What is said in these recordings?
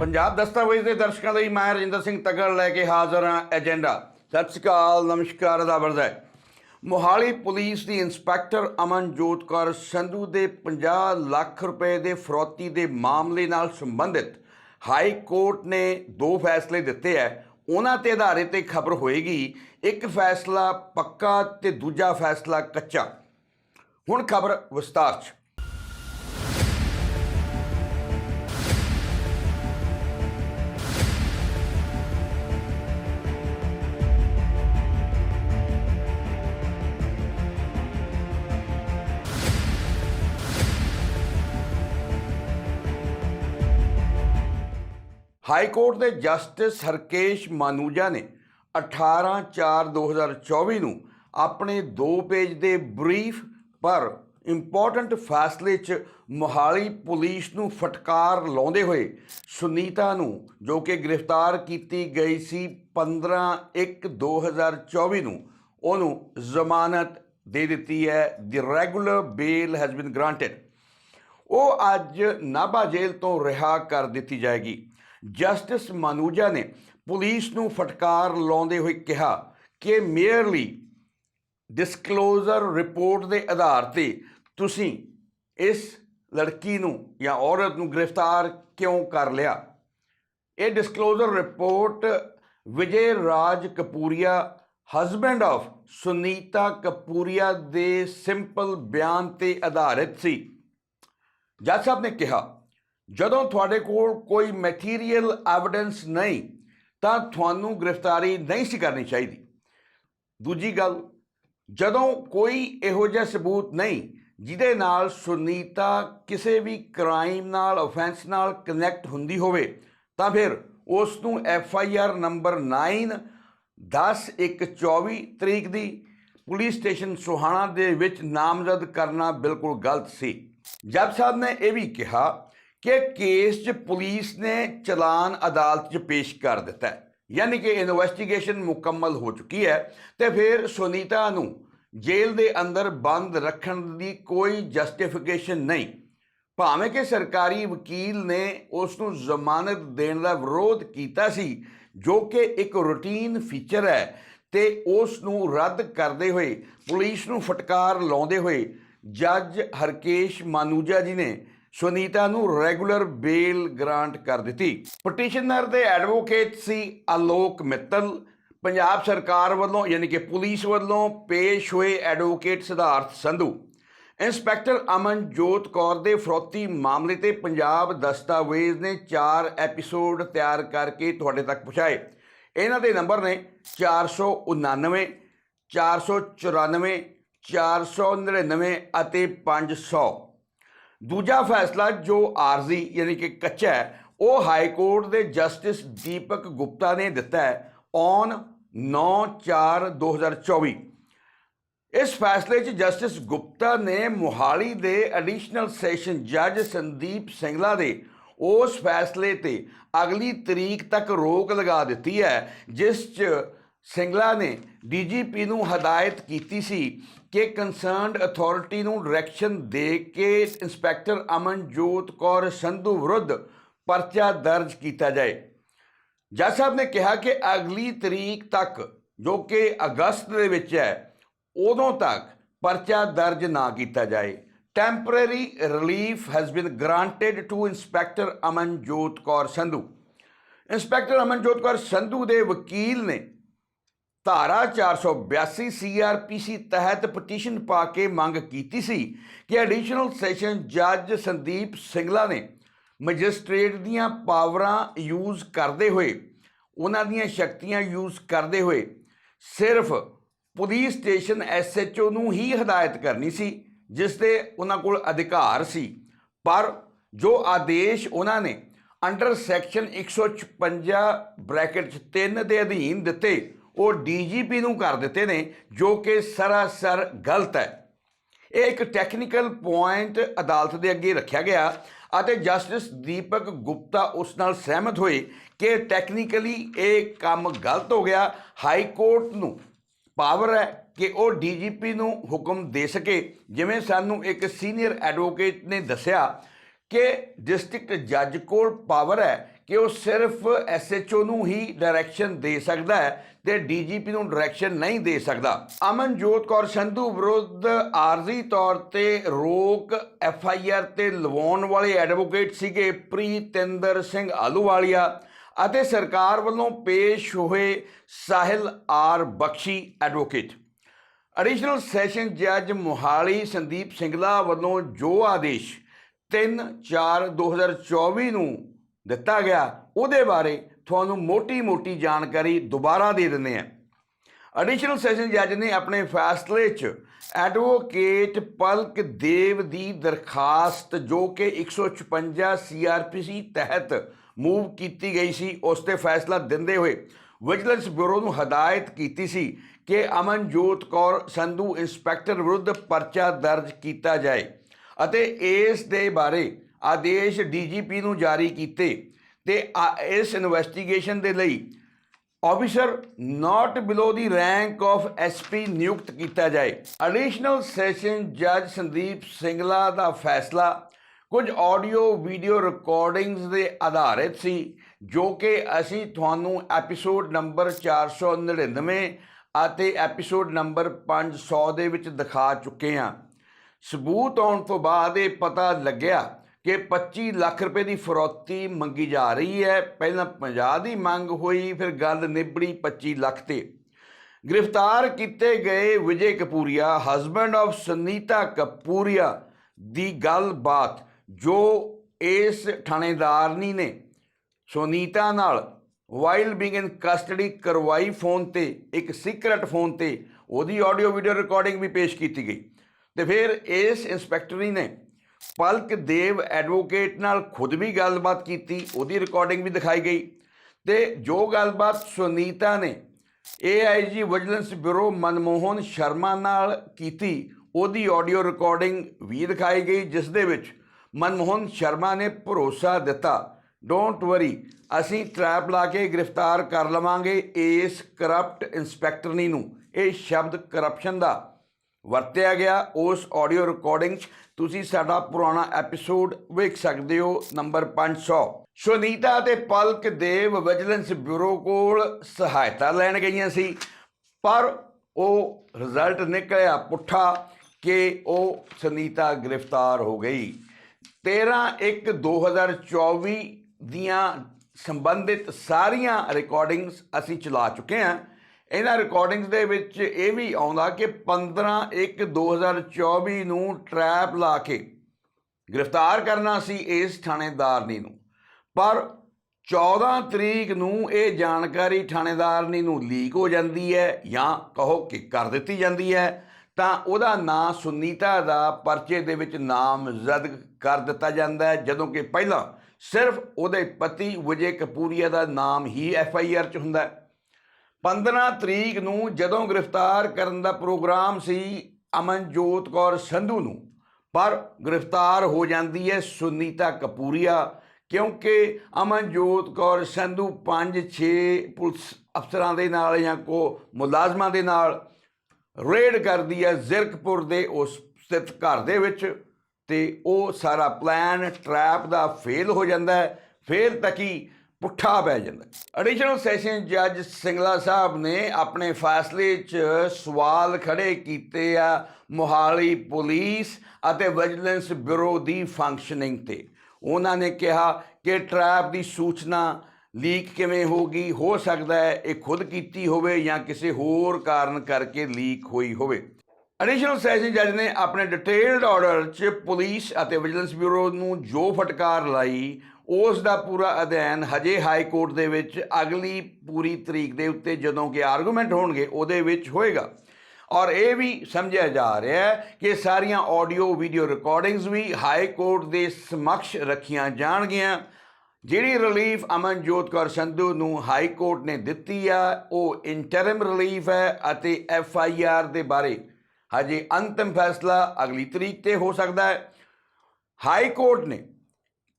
ਪੰਜਾਬ ਦਸਤਾਵੇਜ਼ ਦੇ ਦਰਸ਼ਕਾਂ ਲਈ ਮੈਂ ਰਜਿੰਦਰ ਸਿੰਘ ਤਗੜ ਲੈ ਕੇ ਹਾਜ਼ਰ ਹਾਂ ਏਜੰਡਾ। ਸਤਿ ਸ਼੍ਰੀ ਅਕਾਲ, ਨਮਸਕਾਰ ਅਦਾਬਰਦ ਹੈ। ਮੋਹਾਲੀ ਪੁਲਿਸ ਦੀ ਇੰਸਪੈਕਟਰ ਅਮਨਜੋਤ ਕੌਰ ਸੰਧੂ ਦੇ 50 ਲੱਖ ਰੁਪਏ ਦੇ ਫਰੋਤੀ ਦੇ ਮਾਮਲੇ ਨਾਲ ਸੰਬੰਧਿਤ ਹਾਈ ਕੋਰਟ ਨੇ ਦੋ ਫੈਸਲੇ ਦਿੱਤੇ ਹੈ। ਉਹਨਾਂ ਤੇ ਆਧਾਰਿਤ ਇਹ ਖਬਰ ਹੋਏਗੀ, ਇੱਕ ਫੈਸਲਾ ਪੱਕਾ ਤੇ ਦੂਜਾ ਫੈਸਲਾ ਕੱਚਾ। ਹੁਣ ਖਬਰ ਵਿਸਤਾਰ 'ਚ। ਹਾਈ ਕੋਰਟ ਦੇ ਜਸਟਿਸ ਹਰਕੇਸ਼ ਮਾਨੂਜਾ ਨੇ 18/4/2024 ਨੂੰ ਆਪਣੇ 2 ਪੇਜ ਦੇ ਬਰੀਫ ਪਰ ਇੰਪੋਰਟੈਂਟ ਫੈਸਲੇ 'ਚ ਮੋਹਾਲੀ ਪੁਲਿਸ ਨੂੰ ਫਟਕਾਰ ਲਾਉਂਦੇ ਹੋਏ ਸੁਨੀਤਾ ਨੂੰ, ਜੋ ਕਿ ਗ੍ਰਿਫਤਾਰ ਕੀਤੀ ਗਈ ਸੀ 15/1/2024 ਨੂੰ, ਉਹਨੂੰ ਜ਼ਮਾਨਤ ਦੇ ਦਿੱਤੀ ਹੈ, ਦੀ regular bail has been granted. ਉਹ ਅੱਜ ਨਾਭਾ ਜੇਲ੍ਹ ਤੋਂ ਰਿਹਾ ਕਰ ਦਿੱਤੀ ਜਾਏਗੀ। ਜਸਟਿਸ ਮਾਨੂਜਾ ਨੇ ਪੁਲਿਸ ਨੂੰ ਫਟਕਾਰ ਲਾਉਂਦੇ ਹੋਏ ਕਿਹਾ ਕਿ ਮੇਅਰਲੀ ਡਿਸਕਲੋਜ਼ਰ ਰਿਪੋਰਟ ਦੇ ਆਧਾਰ ਤੇ ਤੁਸੀਂ ਇਸ ਲੜਕੀ ਨੂੰ ਜਾਂ ਔਰਤ ਨੂੰ ਗ੍ਰਿਫਤਾਰ ਕਿਉਂ ਕਰ ਲਿਆ? ਇਹ disclosure report Vijay Raj Kapuria husband of Sunita Kapuria ਦੇ ਸਿੰਪਲ ਬਿਆਨ ਤੇ ਆਧਾਰਿਤ ਸੀ। ਜੱਜ ਸਾਹਿਬ ਨੇ ਕਿਹਾ ਜਦੋਂ ਤੁਹਾਡੇ ਕੋਲ ਕੋਈ ਮਟੀਰੀਅਲ ਐਵੀਡੈਂਸ ਨਹੀਂ, ਤਾਂ ਤੁਹਾਨੂੰ ਗ੍ਰਿਫਤਾਰੀ ਨਹੀਂ ਸੀ ਕਰਨੀ ਚਾਹੀਦੀ। ਦੂਜੀ ਗੱਲ, ਜਦੋਂ ਕੋਈ ਇਹੋ ਜਿਹਾ ਸਬੂਤ ਨਹੀਂ, ਜਿਹਦੇ ਨਾਲ ਸੁਨੀਤਾ ਕਿਸੇ ਵੀ ਕ੍ਰਾਈਮ ਨਾਲ ਆਫੈਂਸ ਨਾਲ ਕਨੈਕਟ ਹੁੰਦੀ ਹੋਵੇ, ਤਾਂ ਫਿਰ ਉਸ ਨੂੰ ਐਫ ਆਈ ਆਰ ਨੰਬਰ 9 10 1 24 ਤਰੀਕ ਦੀ ਪੁਲਿਸ ਸਟੇਸ਼ਨ ਸੁਹਾਣਾ ਦੇ ਵਿੱਚ ਨਾਮਜ਼ਦ ਕਰਨਾ ਬਿਲਕੁਲ ਗਲਤ ਸੀ। ਜੱਜ ਸਾਹਿਬ ਨੇ ਇਹ ਵੀ ਕਿਹਾ ਕਿ ਕੇਸ 'ਚ ਪੁਲਿਸ ਨੇ ਚਲਾਨ ਅਦਾਲਤ 'ਚ ਪੇਸ਼ ਕਰ ਦਿੱਤਾ ਹੈ। ਯਾਨੀ ਕਿ ਇਨਵੈਸਟੀਗੇਸ਼ਨ ਮੁਕੰਮਲ ਹੋ ਚੁੱਕੀ ਹੈ ਤੇ ਫਿਰ ਸੁਨੀਤਾ ਨੂੰ ਜੇਲ੍ਹ ਦੇ ਅੰਦਰ ਬੰਦ ਰੱਖਣ ਦੀ ਕੋਈ ਜਸਟੀਫਿਕੇਸ਼ਨ ਨਹੀਂ। ਭਾਵੇਂ ਕਿ ਸਰਕਾਰੀ ਵਕੀਲ ਨੇ ਉਸ ਨੂੰ ਜ਼ਮਾਨਤ ਦੇਣ ਦਾ ਵਿਰੋਧ ਕੀਤਾ ਸੀ, ਜੋ ਕਿ ਇੱਕ ਰੁਟੀਨ ਫੀਚਰ ਹੈ ਤੇ ਉਸ ਨੂੰ ਰੱਦ ਕਰਦੇ ਹੋਏ ਪੁਲਿਸ ਨੂੰ ਫਟਕਾਰ ਲਾਉਂਦੇ ਹੋਏ ਜੱਜ ਹਰਕੇਸ਼ ਮਾਨੂਜਾ ਜੀ ਨੇ ਸੁਨੀਤਾ ਨੂੰ ਰੈਗੂਲਰ ਬੇਲ ਗ੍ਰਾਂਟ ਕਰ ਦਿੱਤੀ। ਪਟੀਸ਼ਨਰ ਦੇ ਐਡਵੋਕੇਟ ਸੀ ਅਲੋਕ ਮਿੱਤਲ। ਪੰਜਾਬ ਸਰਕਾਰ ਵੱਲੋਂ, ਯਾਨੀ ਕਿ ਪੁਲਿਸ ਵੱਲੋਂ ਪੇਸ਼ ਹੋਏ ਐਡਵੋਕੇਟ ਸਿਧਾਰਥ ਸੰਧੂ। ਇੰਸਪੈਕਟਰ ਅਮਨਜੋਤ ਕੌਰ ਦੇ ਫਰੋਤੀ ਮਾਮਲੇ ਤੇ ਪੰਜਾਬ ਦਸਤਾਵੇਜ਼ ਨੇ 4 ਐਪੀਸੋਡ ਤਿਆਰ ਕਰਕੇ ਤੁਹਾਡੇ ਤੱਕ ਪਹੁੰਚਾਏ। ਇਹਨਾਂ ਦੇ ਨੰਬਰ ਨੇ 499 494 499 ਅਤੇ 500 ਦੂਜਾ ਫੈਸਲਾ ਜੋ ਆਰਜ਼ੀ ਯਾਨੀ ਕਿ ਕੱਚਾ ਹੈ, ਉਹ ਹਾਈ ਕੋਰਟ ਦੇ ਜਸਟਿਸ ਦੀਪਕ ਗੁਪਤਾ ਨੇ ਦਿੱਤਾ ਹੈ ਔਨ 9/4/2024 ਇਸ ਫੈਸਲੇ 'ਚ ਜਸਟਿਸ ਗੁਪਤਾ ਨੇ ਮੁਹਾਲੀ ਦੇ ਐਡੀਸ਼ਨਲ ਸੈਸ਼ਨ ਜੱਜ ਸੰਦੀਪ ਸਿੰਗਲਾ ਦੇ ਉਸ ਫੈਸਲੇ ਤੇ ਅਗਲੀ ਤਰੀਕ ਤੱਕ ਰੋਕ ਲਗਾ ਦਿੱਤੀ ਹੈ, ਜਿਸ 'ਚ ਸਿੰਗਲਾ ਨੇ ਡੀਜੀਪੀ ਨੂੰ ਹਦਾਇਤ ਕੀਤੀ ਸੀ ਕਿ ਕੰਸਰਨਡ ਅਥਾਰਟੀ ਨੂੰ ਡਾਇਰੈਕਸ਼ਨ ਦੇ ਕੇ ਇੰਸਪੈਕਟਰ ਅਮਨਜੋਤ ਕੌਰ ਸੰਧੂ ਵਿਰੁੱਧ ਪਰਚਾ ਦਰਜ ਕੀਤਾ ਜਾਏ। ਜੱਜ ਸਾਹਿਬ ਨੇ ਕਿਹਾ ਕਿ ਅਗਲੀ ਤਰੀਕ ਤੱਕ, ਜੋ ਕਿ ਅਗਸਤ ਦੇ ਵਿੱਚ ਹੈ, ਉਦੋਂ ਤੱਕ ਪਰਚਾ ਦਰਜ ਨਾ ਕੀਤਾ ਜਾਏ। Temporary relief has been granted to inspector Amanjot Kaur Sandhu. Inspector Amanjot Kaur Sandhu ਦੇ ਵਕੀਲ ਨੇ ਧਾਰਾ 482 ਸੀਆਰਪੀਸੀ ਤਹਿਤ ਪਟੀਸ਼ਨ ਪਾ ਕੇ ਮੰਗ ਕੀਤੀ ਸੀ ਕਿ ਐਡੀਸ਼ਨਲ ਸੈਸ਼ਨ ਜੱਜ ਸੰਦੀਪ ਸਿੰਗਲਾ ਨੇ ਮੈਜਿਸਟ੍ਰੇਟ ਦੀਆਂ ਪਾਵਰਾਂ ਯੂਜ਼ ਕਰਦੇ ਹੋਏ, ਉਹਨਾਂ ਦੀਆਂ ਸ਼ਕਤੀਆਂ ਯੂਜ਼ ਕਰਦੇ ਹੋਏ ਸਿਰਫ ਪੁਲਿਸ ਸਟੇਸ਼ਨ ਐਸਐਚਓ ਨੂੰ ਹੀ ਹਦਾਇਤ ਕਰਨੀ ਸੀ, ਜਿਸ 'ਤੇ ਉਹਨਾਂ ਕੋਲ ਅਧਿਕਾਰ ਸੀ। ਪਰ ਜੋ ਆਦੇਸ਼ ਉਹਨਾਂ ਨੇ ਅੰਡਰ ਸੈਕਸ਼ਨ 156 ਬ੍ਰੈਕਟ 'ਚ 3 ਦੇ ਅਧੀਨ ਦਿੱਤੇ ਉਹ ਡੀਜੀਪੀ ਨੂੰ ਕਰ ਦਿੱਤੇ ਨੇ, ਜੋ ਕਿ ਸਰਾਸਰ ਗਲਤ ਹੈ। ਇਹ ਇੱਕ ਟੈਕਨੀਕਲ ਪੁਆਇੰਟ ਅਦਾਲਤ ਦੇ ਅੱਗੇ ਰੱਖਿਆ ਗਿਆ ਅਤੇ ਜਸਟਿਸ ਦੀਪਕ ਗੁਪਤਾ ਉਸ ਨਾਲ ਸਹਿਮਤ ਹੋਏ ਕਿ ਟੈਕਨੀਕਲੀ ਇਹ ਕੰਮ ਗਲਤ ਹੋ ਗਿਆ ਹਾਈ ਕੋਰਟ ਨੂੰ ਪਾਵਰ ਹੈ ਕਿ ਉਹ ਡੀਜੀਪੀ ਨੂੰ ਹੁਕਮ ਦੇ ਸਕੇ। ਜਿਵੇਂ ਸਾਨੂੰ ਇੱਕ ਸੀਨੀਅਰ ਐਡਵੋਕੇਟ ਨੇ ਦੱਸਿਆ ਕਿ ਡਿਸਟ੍ਰਿਕਟ ਜੱਜ ਕੋਲ ਪਾਵਰ ਹੈ ਕਿ ਉਹ ਸਿਰਫ ਐਸਐਚਓ ਨੂੰ ਹੀ ਡਾਇਰੈਕਸ਼ਨ ਦੇ ਸਕਦਾ ਹੈ ਤੇ ਡੀਜੀਪੀ ਨੂੰ ਡਾਇਰੈਕਸ਼ਨ ਨਹੀਂ ਦੇ ਸਕਦਾ। ਅਮਨਜੋਤ ਕੌਰ ਸੰਧੂ ਵਿਰੁੱਧ ਆਰਜ਼ੀ ਤੌਰ ਤੇ ਰੋਕ ਐਫਆਈਆਰ ਤੇ ਲਵਾਉਣ ਵਾਲੇ ਐਡਵੋਕੇਟ ਸੀਗੇ ਪ੍ਰੀਤਿੰਦਰ ਸਿੰਘ ਆਲੂਵਾਲੀਆ ਅਤੇ ਸਰਕਾਰ ਵੱਲੋਂ ਪੇਸ਼ ਹੋਏ Sahil R Bakshi advocate additional session ਜੱਜ ਮੁਹਾਲੀ ਸੰਦੀਪ ਸਿੰਗਲਾ ਵੱਲੋਂ ਜੋ ਆਦੇਸ਼ 3/4/2024 ਨੂੰ ਦਿੱਤਾ ਗਿਆ। ਉਹਦੇ ਬਾਰੇ ਤੁਹਾਨੂੰ ਮੋਟੀ-ਮੋਟੀ ਜਾਣਕਾਰੀ ਦੁਬਾਰਾ ਦੇ ਦਿੰਦੇ ਹਾਂ। ਐਡੀਸ਼ਨਲ ਸੈਸ਼ਨ ਜੱਜ ਨੇ ਆਪਣੇ ਫੈਸਲੇ 'ਚ ਐਡਵੋਕੇਟ ਪਲਕ ਦੇਵ ਦੀ ਦਰਖਾਸਤ ਜੋ ਕਿ 156 ਸੀਆਰਪੀਸੀ ਤਹਿਤ ਮੂਵ ਕੀਤੀ ਗਈ ਸੀ, ਉਸ ਤੇ ਫੈਸਲਾ ਦਿੰਦੇ ਹੋਏ ਵਿਜੀਲੈਂਸ ਬਿਊਰੋ ਨੂੰ ਹਦਾਇਤ ਕੀਤੀ ਸੀ ਕਿ ਅਮਨਜੋਤ ਕੌਰ ਸੰਧੂ ਇੰਸਪੈਕਟਰ ਵਿਰੁੱਧ ਪਰਚਾ ਦਰਜ ਕੀਤਾ ਜਾਏ ਅਤੇ ਇਸ ਦੇ ਬਾਰੇ ਆਦੇਸ਼ ਡੀਜੀਪੀ ਨੂੰ ਜਾਰੀ ਕੀਤੇ ਤੇ ਆ- ਇਸ ਇਨਵੈਸਟੀਗੇਸ਼ਨ ਦੇ ਲਈ officer not below the rank of SP ਨਿਯੁਕਤ ਕੀਤਾ ਜਾਏ। ਐਡੀਸ਼ਨਲ ਸੈਸ਼ਨ ਜੱਜ ਸੰਦੀਪ ਸਿੰਗਲਾ ਦਾ ਫੈਸਲਾ ਕੁਝ ਆਡੀਓ ਵੀਡੀਓ ਰਿਕਾਰਡਿੰਗਸ ਦੇ ਆਧਾਰਿਤ ਸੀ, ਜੋ ਕਿ ਅਸੀਂ ਤੁਹਾਨੂੰ ਐਪੀਸੋਡ ਨੰਬਰ 499 ਅਤੇ ਐਪੀਸੋਡ ਨੰਬਰ 500 ਦੇ ਵਿੱਚ ਦਿਖਾ ਚੁੱਕੇ ਹਾਂ। ਸਬੂਤ ਆਉਣ ਤੋਂ ਬਾਅਦ ਇਹ ਪਤਾ ਲੱਗਿਆ ਕਿ 25 ਲੱਖ ਰੁਪਏ ਦੀ ਫਰੋਤੀ ਮੰਗੀ ਜਾ ਰਹੀ ਹੈ। ਪਹਿਲਾਂ 50 ਦੀ ਮੰਗ ਹੋਈ, ਫਿਰ ਗੱਲ ਨਿਬੜੀ 25 ਲੱਖ ਤੇ। ਗ੍ਰਿਫਤਾਰ ਕੀਤੇ ਗਏ ਵਿਜੇ ਕਪੂਰੀਆ ਹਸਬੰਡ ਆਫ ਸੁਨੀਤਾ ਕਪੂਰੀਆ ਦੀ ਗੱਲਬਾਤ, ਜੋ ਇਸ ਥਾਣੇਦਾਰਨੀ ਨੇ ਸੁਨੀਤਾ ਨਾਲ ਵਾਈਲ ਬੀਇੰਗ ਇਨ ਕਸਟਡੀ ਕਰਵਾਈ ਫੋਨ ਤੇ, ਇੱਕ ਸੀਕ੍ਰੇਟ ਫੋਨ ਤੇ, ਉਹਦੀ ਆਡੀਓ ਵੀਡੀਓ ਰਿਕਾਰਡਿੰਗ ਵੀ ਪੇਸ਼ ਕੀਤੀ ਗਈ। ਤੇ ਫਿਰ ਇਸ ਇੰਸਪੈਕਟਰੀ ਨੇ ਪਲਕ ਦੇਵ ਐਡਵੋਕੇਟ ਨਾਲ ਖੁਦ ਵੀ ਗੱਲਬਾਤ ਕੀਤੀ, ਉਹਦੀ ਰਿਕਾਰਡਿੰਗ ਵੀ ਦਿਖਾਈ ਗਈ। ਤੇ ਜੋ ਗੱਲਬਾਤ ਸੁਨੀਤਾ ਨੇ AIG vigilance bureau Manmohan Sharma ਨਾਲ ਕੀਤੀ, ਉਹਦੀ ਆਡੀਓ ਰਿਕਾਰਡਿੰਗ ਵੀ ਦਿਖਾਈ ਗਈ, ਜਿਸ ਦੇ ਵਿੱਚ ਮਨਮੋਹਨ ਸ਼ਰਮਾ ਨੇ ਭਰੋਸਾ ਦਿੱਤਾ। ਡੋਂਟ ਵਰੀ ਅਸੀਂ ਟ੍ਰੈਪ ਲਾ ਕੇ ਗ੍ਰਿਫਤਾਰ ਕਰ ਲਵਾਂਗੇ ਇਸ ਕਰਪਟ ਇੰਸਪੈਕਟਰਨੀ ਨੂੰ ਇਹ ਸ਼ਬਦ ਕਰਪਸ਼ਨ ਦਾ। ਵਰਤਿਆ ਗਿਆ ਉਸ ਆਡੀਓ ਰਿਕਾਰਡਿੰਗ 'ਚ। ਤੁਸੀਂ ਸਾਡਾ ਪੁਰਾਣਾ ਐਪੀਸੋਡ ਵੇਖ ਸਕਦੇ ਹੋ ਨੰਬਰ 500 ਸੁਨੀਤਾ ਤੇ ਪਲਕ ਦੇਵ ਵਿਜੀਲੈਂਸ ਬਿਊਰੋ ਕੋਲ ਸਹਾਇਤਾ ਲੈਣ ਗਈਆਂ ਸੀ। ਪਰ ਉਹ ਰਿਜ਼ਲਟ ਨਿਕਲਿਆ ਪੁੱਠਾ ਕਿ ਉਹ ਸੁਨੀਤਾ ਗ੍ਰਿਫਤਾਰ ਹੋ ਗਈ। 13/1/2024 ਦੀਆਂ ਸੰਬੰਧਿਤ ਸਾਰੀਆਂ ਰਿਕਾਰਡਿੰਗਸ ਅਸੀਂ ਚਲਾ ਚੁੱਕੇ ਹਾਂ। ਇਹਨਾਂ ਰਿਕਾਰਡਿੰਗਸ ਦੇ ਵਿੱਚ ਇਹ ਵੀ ਆਉਂਦਾ ਕਿ 15/1/2024 ਨੂੰ ਟਰੈਪ ਲਾ ਕੇ ਗ੍ਰਿਫਤਾਰ ਕਰਨਾ ਸੀ ਇਸ ਥਾਣੇਦਾਰਨੀ ਨੂੰ ਪਰ 14 ਤਰੀਕ ਨੂੰ ਇਹ ਜਾਣਕਾਰੀ ਥਾਣੇਦਾਰਨੀ ਨੂੰ ਲੀਕ ਹੋ ਜਾਂਦੀ ਹੈ ਜਾਂ ਕਹੋ ਕਿ ਕਰ ਦਿੱਤੀ ਜਾਂਦੀ ਹੈ, ਤਾਂ ਉਹਦਾ ਨਾਂ ਸੁਨੀਤਾ ਦਾ ਪਰਚੇ ਦੇ ਵਿੱਚ ਨਾਮਜ਼ਦ ਕਰ ਦਿੱਤਾ ਜਾਂਦਾ ਹੈ, ਜਦੋਂ ਕਿ ਪਹਿਲਾਂ ਸਿਰਫ ਉਹਦੇ ਪਤੀ ਵਿਜੇ ਕਪੂਰੀਆ ਦਾ ਨਾਮ ਹੀ ਐਫ ਆਈ ਆਰ 'ਚ ਹੁੰਦਾ ਹੈ। 15 ਤਰੀਕ ਨੂੰ ਜਦੋਂ ਗ੍ਰਿਫਤਾਰ ਕਰਨ ਦਾ ਪ੍ਰੋਗਰਾਮ ਸੀ ਅਮਨਜੋਤ ਕੌਰ ਸੰਧੂ ਨੂੰ, ਪਰ ਗ੍ਰਿਫਤਾਰ ਹੋ ਜਾਂਦੀ ਹੈ ਸੁਨੀਤਾ ਕਪੂਰੀਆ, ਕਿਉਂਕਿ ਅਮਨਜੋਤ ਕੌਰ ਸੰਧੂ 5-6 ਪੁਲਿਸ ਅਫਸਰਾਂ ਦੇ ਨਾਲ ਜਾਂ ਕੋ ਮੁਲਾਜ਼ਮਾਂ ਦੇ ਨਾਲ ਰੇਡ ਕਰਦੀ ਹੈ ਜ਼ਿਰਕਪੁਰ ਦੇ ਉਸ ਸਥਿਤ ਘਰ ਦੇ ਵਿੱਚ ਤੇ ਉਹ ਸਾਰਾ ਪਲਾਨ ਟਰੈਪ ਦਾ ਫੇਲ ਹੋ ਜਾਂਦਾ ਹੈ। ਫੇਲ ਤੱਕੀ ਪੁੱਠਾ ਪੈ ਜਾਂਦਾ। ਐਡੀਸ਼ਨਲ ਸੈਸ਼ਨ ਜੱਜ ਸਿੰਗਲਾ ਸਾਹਿਬ ਨੇ ਆਪਣੇ ਫੈਸਲੇ 'ਚ ਸਵਾਲ ਖੜੇ ਕੀਤੇ ਆ ਮੋਹਾਲੀ ਪੁਲਿਸ ਅਤੇ ਵਿਜੀਲੈਂਸ ਬਿਊਰੋ ਦੀ ਫੰਕਸ਼ਨਿੰਗ ਤੇ। ਉਹਨਾਂ ਨੇ ਕਿਹਾ ਕਿ ਟਰੈਪ ਦੀ ਸੂਚਨਾ ਲੀਕ ਕਿਵੇਂ ਹੋ ਗਈ ਹੋ ਸਕਦਾ ਹੈ ਇਹ ਖੁਦ ਕੀਤੀ ਹੋਵੇ ਜਾਂ ਕਿਸੇ ਹੋਰ ਕਾਰਨ ਕਰਕੇ ਲੀਕ ਹੋਈ ਹੋਵੇ। ਐਡੀਸ਼ਨਲ ਸੈਸ਼ਨ ਜੱਜ ਨੇ ਆਪਣੇ ਡਿਟੇਲਡ ਆਰਡਰ 'ਚ ਪੁਲਿਸ ਅਤੇ ਵਿਜੀਲੈਂਸ ਬਿਊਰੋ ਨੂੰ ਜੋ ਫਟਕਾਰ ਲਾਈ ਉਸ ਦਾ ਪੂਰਾ ਅਧਿਐਨ ਹਜੇ ਹਾਈ ਕੋਰਟ ਦੇ ਵਿੱਚ ਅਗਲੀ ਪੂਰੀ ਤਰੀਕ ਦੇ ਉੱਤੇ ਜਦੋਂ ਕਿ ਆਰਗੂਮੈਂਟ ਹੋਣਗੇ, ਉਹਦੇ ਵਿੱਚ ਹੋਏਗਾ। ਔਰ ਇਹ ਵੀ ਸਮਝਿਆ ਜਾ ਰਿਹਾ ਹੈ ਕਿ ਸਾਰੀਆਂ ਆਡੀਓ ਵੀਡੀਓ ਰਿਕਾਰਡਿੰਗਸ ਵੀ ਹਾਈ ਕੋਰਟ ਦੇ ਸਮਕਸ਼ ਰੱਖੀਆਂ ਜਾਣਗੀਆਂ। ਜਿਹੜੀ ਰਿਲੀਫ ਅਮਨਜੋਤ ਕੌਰ ਸੰਧੂ ਨੂੰ ਹਾਈ ਕੋਰਟ ਨੇ ਦਿੱਤੀ ਆ, ਉਹ ਇੰਟਰਮ ਰਿਲੀਫ ਹੈ ਅਤੇ ਐਫ ਆਈ ਆਰ ਦੇ ਬਾਰੇ ਹਜੇ ਅੰਤਮ ਫੈਸਲਾ ਅਗਲੀ ਤਰੀਕ ਤੇ ਹੋ ਸਕਦਾ ਹੈ। ਹਾਈ ਕੋਰਟ ਨੇ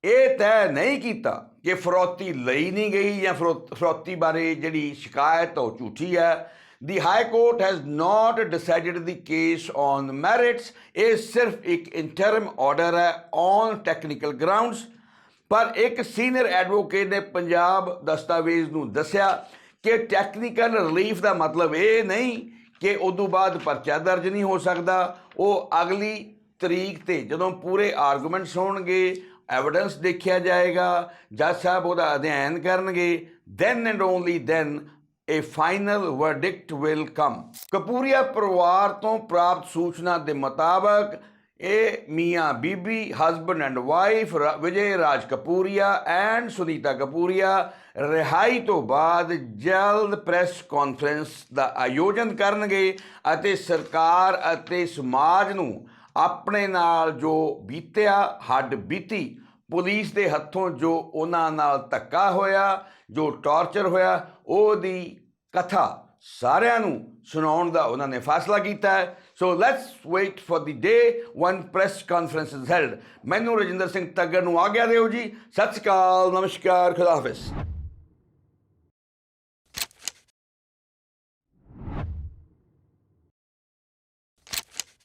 ਇਹ ਤੈਅ ਨਹੀਂ ਕੀਤਾ ਕਿ ਫਰੋਤੀ ਲਈ ਨਹੀਂ ਗਈ ਜਾਂ ਫਰੋ- ਫਰੌਤੀ ਬਾਰੇ ਜਿਹੜੀ ਸ਼ਿਕਾਇਤ ਉਹ ਝੂਠੀ ਹੈ। The high court has not decided the case on merits ਇਹ ਸਿਰਫ ਇੱਕ ਇੰਟਰਮ ਆਰਡਰ ਹੈ ਔਨ ਟੈਕਨੀਕਲ ਗਰਾਊਂਡਸ ਪਰ ਇੱਕ ਸੀਨੀਅਰ ਐਡਵੋਕੇਟ ਨੇ ਪੰਜਾਬ ਦਸਤਾਵੇਜ਼ ਨੂੰ ਦੱਸਿਆ ਕਿ ਟੈਕਨੀਕਲ ਰਿਲੀਫ ਦਾ ਮਤਲਬ ਇਹ ਨਹੀਂ ਕਿ ਉਦੋਂ ਬਾਅਦ ਪਰਚਾ ਦਰਜ ਨਹੀਂ ਹੋ ਸਕਦਾ। ਉਹ ਅਗਲੀ ਤਰੀਕ ਤੇ ਜਦੋਂ ਪੂਰੇ ਆਰਗੂਮੈਂਟਸ ਹੋਣਗੇ ਐਵੀਡੈਂਸ ਦੇਖਿਆ ਜਾਏਗਾ। ਜੱਜ ਸਾਹਿਬ ਉਹਦਾ ਅਧਿਐਨ ਕਰਨਗੇ। Then and only then a final verdict will come Kapuria ਪਰਿਵਾਰ ਤੋਂ ਪ੍ਰਾਪਤ ਸੂਚਨਾ ਦੇ ਮੁਤਾਬਕ ਇਹ ਮੀਆਂ ਬੀਬੀ husband and wife Vijay Raj Kapuria and Sunita Kapuria ਰਿਹਾਈ ਤੋਂ ਬਾਅਦ ਜਲਦ ਪ੍ਰੈਸ ਕਾਨਫਰੰਸ ਦਾ ਆਯੋਜਨ ਕਰਨਗੇ ਅਤੇ ਸਰਕਾਰ ਅਤੇ ਸਮਾਜ ਨੂੰ ਆਪਣੇ ਨਾਲ ਜੋ ਬੀਤਿਆ, ਹੱਡ ਬੀਤੀ, ਪੁਲਿਸ ਦੇ ਹੱਥੋਂ ਜੋ ਉਹਨਾਂ ਨਾਲ ਧੱਕਾ ਹੋਇਆ, ਜੋ ਟਾਰਚਰ ਹੋਇਆ, ਉਹਦੀ ਕਥਾ ਸਾਰਿਆਂ ਨੂੰ ਸੁਣਾਉਣ ਦਾ ਉਹਨਾਂ ਨੇ ਫੈਸਲਾ ਕੀਤਾ ਹੈ। So let's wait for the day one press conference is held ਮੈਨੂੰ ਰਜਿੰਦਰ ਸਿੰਘ ਤੱਗਰ ਨੂੰ ਆਗਿਆ ਦਿਓ ਜੀ। ਸਤਿ ਸ਼੍ਰੀ ਅਕਾਲ, ਨਮਸਕਾਰ, ਖੁਦਾ ਹਾਫਿਜ਼।